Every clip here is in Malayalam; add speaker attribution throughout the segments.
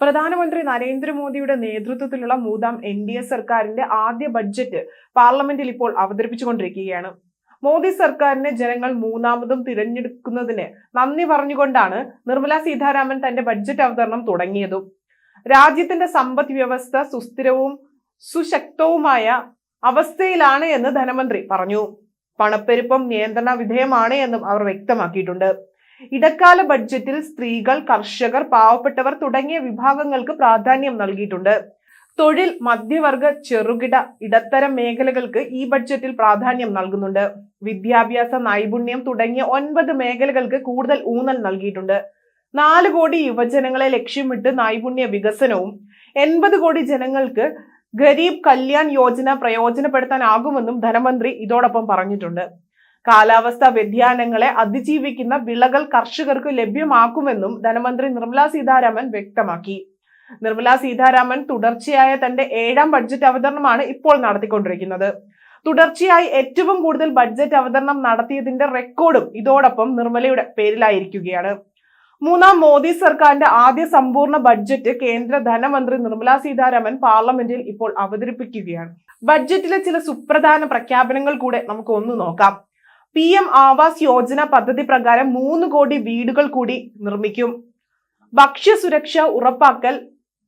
Speaker 1: പ്രധാനമന്ത്രി നരേന്ദ്രമോദിയുടെ നേതൃത്വത്തിലുള്ള മൂന്നാം എൻ ഡി എ സർക്കാരിന്റെ ആദ്യ ബഡ്ജറ്റ് പാർലമെന്റിൽ ഇപ്പോൾ അവതരിപ്പിച്ചുകൊണ്ടിരിക്കുകയാണ്. മോദി സർക്കാരിനെ ജനങ്ങൾ മൂന്നാമതും തിരഞ്ഞെടുക്കുന്നതിന് നന്ദി പറഞ്ഞുകൊണ്ടാണ് നിർമ്മല സീതാരാമൻ തന്റെ ബഡ്ജറ്റ് അവതരണം തുടങ്ങിയതും. രാജ്യത്തിന്റെ സമ്പദ് വ്യവസ്ഥ സുസ്ഥിരവും സുശക്തവുമായ അവസ്ഥയിലാണ് എന്ന് ധനമന്ത്രി പറഞ്ഞു. പണപ്പെരുപ്പം നിയന്ത്രണ വിധേയമാണ് എന്നും അവർ വ്യക്തമാക്കിയിട്ടുണ്ട്. ഇടക്കാല ബഡ്ജറ്റിൽ സ്ത്രീകൾ കർഷകർ പാവപ്പെട്ടവർ തുടങ്ങിയ വിഭാഗങ്ങൾക്ക് പ്രാധാന്യം നൽകിയിട്ടുണ്ട്. തൊഴിൽ മധ്യവർഗ ചെറുകിട ഇടത്തരം മേഖലകൾക്ക് ഈ ബഡ്ജറ്റിൽ പ്രാധാന്യം നൽകുന്നുണ്ട്. വിദ്യാഭ്യാസ നൈപുണ്യം തുടങ്ങിയ ഒൻപത് മേഖലകൾക്ക് കൂടുതൽ ഊന്നൽ നൽകിയിട്ടുണ്ട്. നാല് കോടി യുവജനങ്ങളെ ലക്ഷ്യമിട്ട് നൈപുണ്യ വികസനവും എൺപത് കോടി ജനങ്ങൾക്ക് ഗരീബ് കല്യാൺ യോജന പ്രയോജനപ്പെടുത്താനാകുമെന്നും ധനമന്ത്രി ഇതോടൊപ്പം പറഞ്ഞിട്ടുണ്ട്. കാലാവസ്ഥാ വ്യതിയാനങ്ങളെ അതിജീവിക്കുന്ന വിളകൾ കർഷകർക്ക് ലഭ്യമാക്കുമെന്നും ധനമന്ത്രി നിർമ്മല സീതാരാമൻ വ്യക്തമാക്കി. നിർമ്മല സീതാരാമൻ തുടർച്ചയായ തന്റെ ഏഴാം ബഡ്ജറ്റ് അവതരണമാണ് ഇപ്പോൾ നടത്തിക്കൊണ്ടിരിക്കുന്നത്. തുടർച്ചയായി ഏറ്റവും കൂടുതൽ ബഡ്ജറ്റ് അവതരണം നടത്തിയതിന്റെ റെക്കോർഡും ഇതോടൊപ്പം നിർമ്മലയുടെ പേരിലായിരിക്കുകയാണ്. മൂന്നാം മോദി സർക്കാരിന്റെ ആദ്യ സമ്പൂർണ ബഡ്ജറ്റ് കേന്ദ്ര ധനമന്ത്രി നിർമ്മല സീതാരാമൻ പാർലമെന്റിൽ ഇപ്പോൾ അവതരിപ്പിക്കുകയാണ്. ബഡ്ജറ്റിലെ ചില സുപ്രധാന പ്രഖ്യാപനങ്ങൾ കൂടെ നമുക്ക് ഒന്ന് നോക്കാം. പി എം ആവാസ് യോജന പദ്ധതി പ്രകാരം മൂന്ന് കോടി വീടുകൾ കൂടി നിർമ്മിക്കും. ഭക്ഷ്യസുരക്ഷ ഉറപ്പാക്കൽ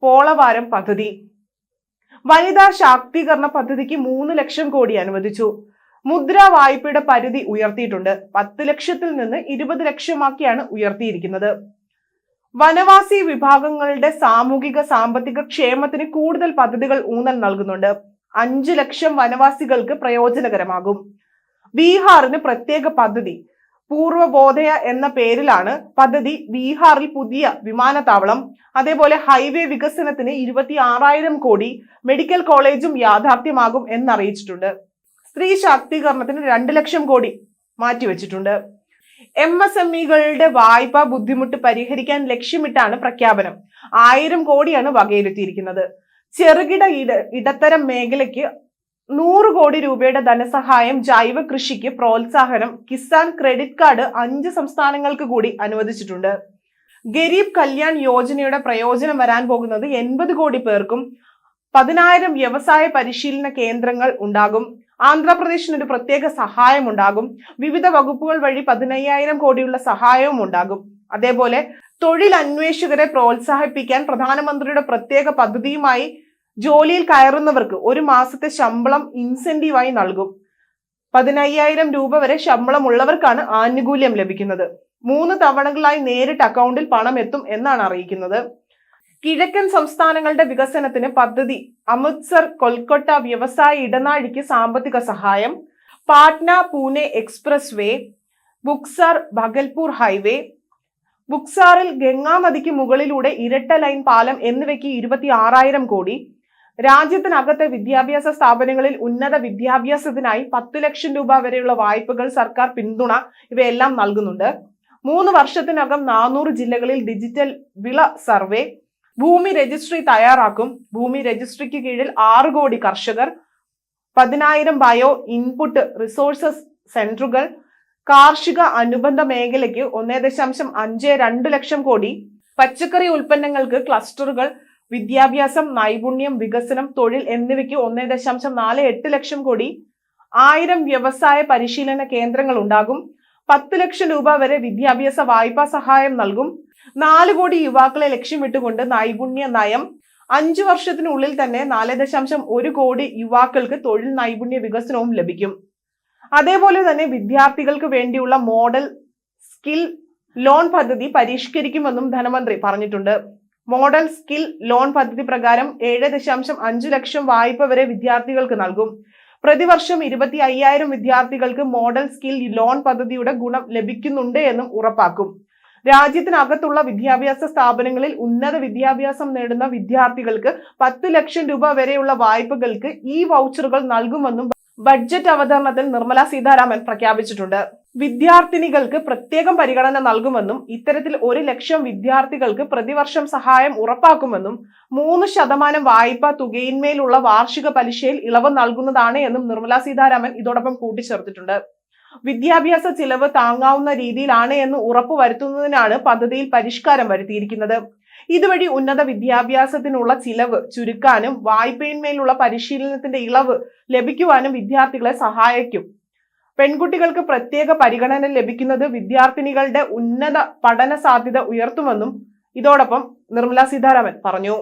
Speaker 1: പോളവാരം പദ്ധതി. വനിതാ ശാക്തീകരണ പദ്ധതിക്ക് മൂന്ന് ലക്ഷം കോടി അനുവദിച്ചു. മുദ്രാ വായ്പയുടെ പരിധി ഉയർത്തിയിട്ടുണ്ട്. പത്ത് ലക്ഷത്തിൽ നിന്ന് ഇരുപത് ലക്ഷമാക്കിയാണ് ഉയർത്തിയിരിക്കുന്നത്. വനവാസി വിഭാഗങ്ങളുടെ സാമൂഹിക സാമ്പത്തിക ക്ഷേമത്തിന് കൂടുതൽ പദ്ധതികൾ ഊന്നൽ നൽകുന്നുണ്ട്. അഞ്ചു ലക്ഷം വനവാസികൾക്ക് പ്രയോജനകരമാകും. ബീഹാറിന് പ്രത്യേക പദ്ധതി. പൂർവബോധയ എന്ന പേരിലാണ് പദ്ധതി ബീഹാറിൽ പുതിയ വിമാനത്താവളം അതേപോലെ ഹൈവേ വികസനത്തിന് ഇരുപത്തി ആറായിരം കോടി മെഡിക്കൽ കോളേജും യാഥാർത്ഥ്യമാകും എന്നറിയിച്ചിട്ടുണ്ട്. സ്ത്രീ ശാക്തീകരണത്തിന് രണ്ട് ലക്ഷം കോടി മാറ്റിവെച്ചിട്ടുണ്ട്. എം എസ് എം ഇകളുടെ വായ്പ ബുദ്ധിമുട്ട് പരിഹരിക്കാൻ ലക്ഷ്യമിട്ടാണ് പ്രഖ്യാപനം. ആയിരം കോടിയാണ് വകയിരുത്തിയിരിക്കുന്നത്. ചെറുകിട ഇട ഇടത്തരം മേഖലയ്ക്ക് നൂറ് കോടി രൂപയുടെ ധനസഹായം ജൈവ കൃഷിക്ക് പ്രോത്സാഹനം കിസാൻ ക്രെഡിറ്റ് കാർഡ് അഞ്ച് സംസ്ഥാനങ്ങൾക്ക് കൂടി അനുവദിച്ചിട്ടുണ്ട്. ഗരീബ് കല്യാൺ യോജനയുടെ പ്രയോജനം വരാൻ പോകുന്നത് എൺപത് കോടി പേർക്കും പതിനായിരം വ്യവസായ പരിശീലന കേന്ദ്രങ്ങൾ ഉണ്ടാകും. ആന്ധ്രാപ്രദേശിന് ഒരു പ്രത്യേക സഹായം ഉണ്ടാകും. വിവിധ വകുപ്പുകൾ വഴി പതിനയ്യായിരം കോടിയുള്ള സഹായവും ഉണ്ടാകും. അതേപോലെ തൊഴിൽ അന്വേഷകരെ പ്രോത്സാഹിപ്പിക്കാൻ പ്രധാനമന്ത്രിയുടെ പ്രത്യേക പദ്ധതിയുമായി ജോലിയിൽ കയറുന്നവർക്ക് ഒരു മാസത്തെ ശമ്പളം ഇൻസെന്റീവായി നൽകും. പതിനയ്യായിരം രൂപ വരെ ശമ്പളം ഉള്ളവർക്കാണ് ആനുകൂല്യം ലഭിക്കുന്നത്. മൂന്ന് തവണകളായി നേരിട്ട് അക്കൗണ്ടിൽ പണം എത്തും എന്നാണ് അറിയിക്കുന്നത്. കിഴക്കൻ സംസ്ഥാനങ്ങളുടെ വികസനത്തിന് പദ്ധതി അമൃത്സർ കൊൽക്കത്ത വ്യവസായ ഇടനാഴിക്ക് സാമ്പത്തിക സഹായം Patna Pune expressway Buxar Bhagalpur highway ബുക്സാറിൽ ഗംഗാനദിക്ക് മുകളിലൂടെ ഇരട്ട ലൈൻ പാലം എന്നിവയ്ക്ക് ഇരുപത്തി ആറായിരം കോടി രാജ്യത്തിനകത്തെ വിദ്യാഭ്യാസ സ്ഥാപനങ്ങളിൽ ഉന്നത വിദ്യാഭ്യാസത്തിനായി പത്ത് ലക്ഷം രൂപ വരെയുള്ള വായ്പകൾ സർക്കാർ പിന്തുണ ഇവയെല്ലാം നൽകുന്നുണ്ട്. മൂന്ന് വർഷത്തിനകം നാനൂറ് ജില്ലകളിൽ ഡിജിറ്റൽ വിള സർവേ ഭൂമി രജിസ്ട്രി തയ്യാറാക്കും ഭൂമി രജിസ്ട്രിക്ക് കീഴിൽ ആറ് കോടി കർഷകർ പതിനായിരം ബയോ ഇൻപുട്ട് റിസോഴ്സസ് സെന്ററുകൾ കാർഷിക അനുബന്ധ മേഖലയ്ക്ക് ഒന്നേ ദശാംശം അഞ്ച് രണ്ട് ലക്ഷം കോടി പച്ചക്കറി ഉൽപ്പന്നങ്ങൾക്ക് ക്ലസ്റ്ററുകൾ വിദ്യാഭ്യാസം നൈപുണ്യം വികസനം തൊഴിൽ എന്നിവയ്ക്ക് ഒന്നേ ദശാംശം നാല് എട്ട് ലക്ഷം കോടി ആയിരം വ്യവസായ പരിശീലന കേന്ദ്രങ്ങൾ ഉണ്ടാകും. പത്ത് ലക്ഷം രൂപ വരെ വിദ്യാഭ്യാസ വായ്പാ സഹായം നൽകും. നാല് കോടി യുവാക്കളെ ലക്ഷ്യമിട്ടുകൊണ്ട് നൈപുണ്യ നയം. അഞ്ചു വർഷത്തിനുള്ളിൽ തന്നെ നാല് ദശാംശം ഒരു കോടി യുവാക്കൾക്ക് തൊഴിൽ നൈപുണ്യ വികസനവും ലഭിക്കും. അതേപോലെ തന്നെ വിദ്യാർത്ഥികൾക്ക് വേണ്ടിയുള്ള മോഡൽ സ്കിൽ ലോൺ പദ്ധതി പരിഷ്കരിക്കുമെന്നും ധനമന്ത്രി പറഞ്ഞിട്ടുണ്ട്. മോഡൽ സ്കിൽ ലോൺ പദ്ധതി പ്രകാരം ഏഴ് ദശാംശം അഞ്ചു ലക്ഷം വായ്പ വരെ വിദ്യാർത്ഥികൾക്ക് നൽകും. പ്രതിവർഷം ഇരുപത്തി അയ്യായിരം വിദ്യാർത്ഥികൾക്ക് മോഡൽ സ്കിൽ ലോൺ പദ്ധതിയുടെ ഗുണം ലഭിക്കുന്നുണ്ട് എന്നും ഉറപ്പാക്കും. രാജ്യത്തിനകത്തുള്ള വിദ്യാഭ്യാസ സ്ഥാപനങ്ങളിൽ ഉന്നത വിദ്യാഭ്യാസം നേടുന്ന വിദ്യാർത്ഥികൾക്ക് പത്ത് ലക്ഷം രൂപ വരെയുള്ള വായ്പകൾക്ക് ഈ വൗച്ചറുകൾ നൽകുമെന്നും ബഡ്ജറ്റ് അവതരണത്തിൽ നിർമ്മല സീതാരാമൻ പ്രഖ്യാപിച്ചിട്ടുണ്ട്. വിദ്യാർത്ഥിനികൾക്ക് പ്രത്യേകം പരിഗണന നൽകുമെന്നും ഇത്തരത്തിൽ ഒരു ലക്ഷം വിദ്യാർത്ഥികൾക്ക് പ്രതിവർഷം സഹായം ഉറപ്പാക്കുമെന്നും മൂന്ന് ശതമാനം വായ്പ തുകയിന്മേലുള്ള വാർഷിക പലിശയിൽ ഇളവ് നൽകുന്നതാണ് എന്നും നിർമ്മല സീതാരാമൻ ഇതോടൊപ്പം കൂട്ടിച്ചേർത്തിട്ടുണ്ട്. വിദ്യാഭ്യാസ ചിലവ് താങ്ങാവുന്ന രീതിയിലാണ് എന്ന് ഉറപ്പുവരുത്തുന്നതിനാണ് പദ്ധതിയിൽ പരിഷ്കാരം വരുത്തിയിരിക്കുന്നത്. ഇതുവഴി ഉന്നത വിദ്യാഭ്യാസത്തിനുള്ള ചിലവ് ചുരുക്കാനും വായ്പയിന്മേലുള്ള പരിശീലനത്തിന്റെ ഇളവ് ലഭിക്കുവാനും വിദ്യാർത്ഥികളെ സഹായിക്കും. പെൺകുട്ടികൾക്ക് പ്രത്യേക പരിഗണന ലഭിക്കുന്നത് വിദ്യാർത്ഥിനികളുടെ ഉന്നത പഠന സാധ്യത ഉയർത്തുമെന്നും ഇതോടൊപ്പം നിർമ്മല സീതാരാമൻ പറഞ്ഞു.